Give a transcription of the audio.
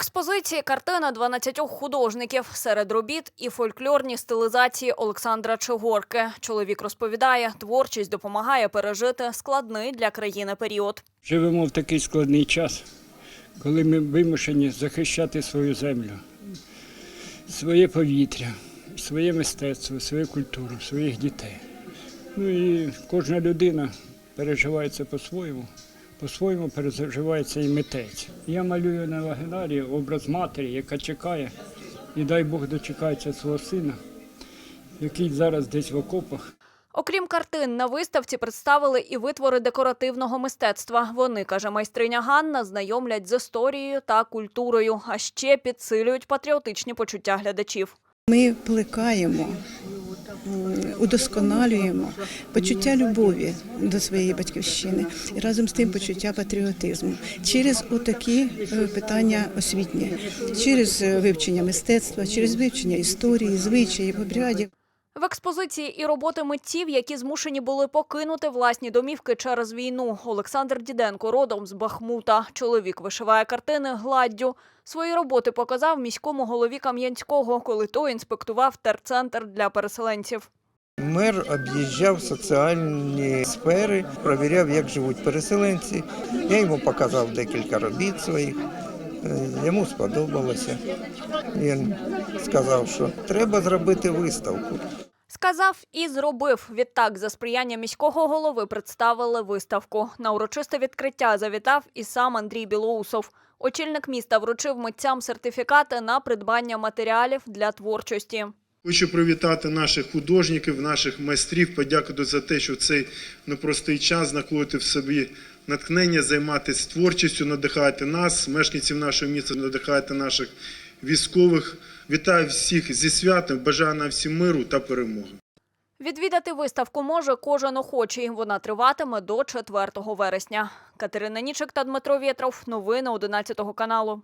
експозиції картина 12 художників. Серед робіт і фольклорні стилізації Олександра Чигорки. Чоловік розповідає, творчість допомагає пережити складний для країни період. Живемо в такий складний час, коли ми вимушені захищати свою землю, своє повітря, своє мистецтво, свою культуру, своїх дітей. Ну і кожна людина переживає це по-своєму. По-своєму переживається і митець. Я малюю на вагінарі образ матері, яка чекає, і дай Бог дочекається свого сина, який зараз десь в окопах. Окрім картин, на виставці представили і витвори декоративного мистецтва. Вони, каже майстриня Ганна, знайомлять з історією та культурою, а ще підсилюють патріотичні почуття глядачів. Ми плекаємо, удосконалюємо почуття любові до своєї батьківщини і разом з тим почуття патріотизму через отакі е, питання освітні, через е, вивчення мистецтва, через вивчення історії, звичаїв, обрядів. В експозиції і роботи митців, які змушені були покинути власні домівки через війну. Олександр Діденко родом з Бахмута. Чоловік вишиває картини гладдю. Свої роботи показав міському голові Кам'янського, коли той інспектував терцентр для переселенців. Мер об'їжджав соціальні сфери, провіряв, як живуть переселенці. Я йому показав декілька робіт своїх. Е, Йому сподобалося. Він сказав, що треба зробити виставку. Сказав і зробив. Відтак, за сприяння міського голови представили виставку. На урочисте відкриття завітав і сам Андрій Білоусов. Очільник міста вручив митцям сертифікати на придбання матеріалів для творчості. Хочу привітати наших художників, наших майстрів, подякувати за те, що в цей непростий час знаходити в собі натхнення, займатися творчістю, надихати нас, мешканців нашого міста, надихати наших військових. Вітаю всіх зі святом, бажаю нам всім миру та перемоги. Відвідати виставку може кожен охочий. Вона триватиме до 4 вересня. Катерина Нічик та Дмитро Вєтров. Новини 11 каналу.